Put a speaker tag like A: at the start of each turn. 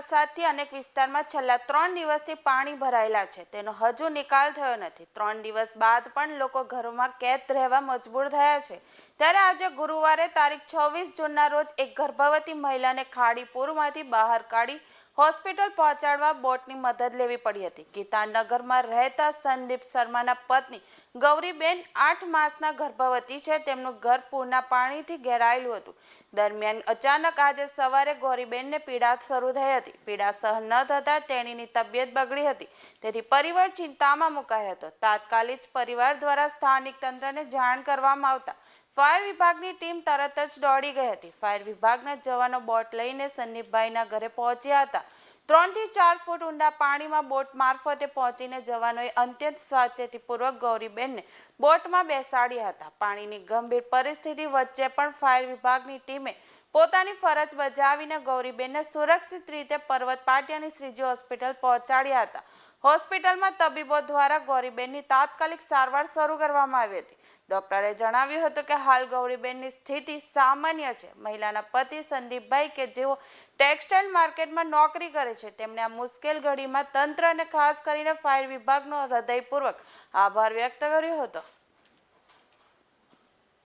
A: વરસાદથી અનેક વિસ્તારમાં છેલ્લા ત્રણ દિવસથી પાણી ભરાયેલા છે. તેનો હજુ નિકાલ થયો નથી. ત્રણ દિવસ બાદ પણ લોકો ઘરોમાં કેદ રહેવા મજબૂર થયા છે. ત્યારે આજે ગુરુવારે તારીખ છવ્વીસ જૂનના રોજ એક ગર્ભવતી મહિલાને ખાડી પૂરમાંથી બહાર કાઢી હોસ્પિટલ પહોંચાડવા બોટની મદદ લેવી પડી હતી. ગીતાનગરમાં રહેતા સંદીપ શર્માના પત્ની ગૌરીબેન આઠ માસના ગર્ભવતી છે. તેમનું ઘર પૂરના પાણીથી ઘેરાયેલું હતું. દરમિયાન અચાનક આજે સવારે ગૌરીબેનને પીડા શરૂ થઈ હતી. પીડા સહન ન થતાં તેણીની તબિયત બગડી હતી. તેથી પરિવાર ચિંતામાં મુકાયો હતો. તાત્કાલિક પરિવાર દ્વારા સ્થાનિક તંત્રને જાણ કરવામાં આવતા ફાયર વિભાગની ટીમ તરત જ દોડી ગઈ હતી. ફાયર વિભાગના જવાનો બોટ લઈને સંદીપભાઈના ઘરે પહોંચ્યા હતા. ત્રણથી ચાર ફૂટ ઊંડા પાણીમાં બોટ મારફતે પહોંચીને જવાનોએ અત્યંત સાવચેતીપૂર્વક ગૌરીબેનને બોટમાં બેસાડ્યા હતા. પાણીની ગંભીર પરિસ્થિતિ વચ્ચે પણ ફાયર વિભાગની ટીમે પોતાની ફરજ બજાવીને ગૌરીબેનને સુરક્ષિત રીતે પર્વત પાટિયાની શ્રીજી હોસ્પિટલ પહોંચાડ્યા હતા. હોસ્પિટલમાં તબીબો દ્વારા ગૌરીબેનની તાત્કાલિક સારવાર શરૂ કરવામાં આવી હતી. ડોક્ટરે જણાવ્યું હતું કે હાલ ગૌરીબેનની સ્થિતિ સામાન્ય છે. મહિલાના પતિ સંદીપભાઈ કે જેઓ ટેક્સટાઇલ માર્કેટમાં નોકરી કરે છે તેમણે આ મુશ્કેલ ઘડીમાં તંત્ર અને ખાસ કરીને ફાયર વિભાગનો હૃદયપૂર્વક આભાર વ્યક્ત કર્યો હતો.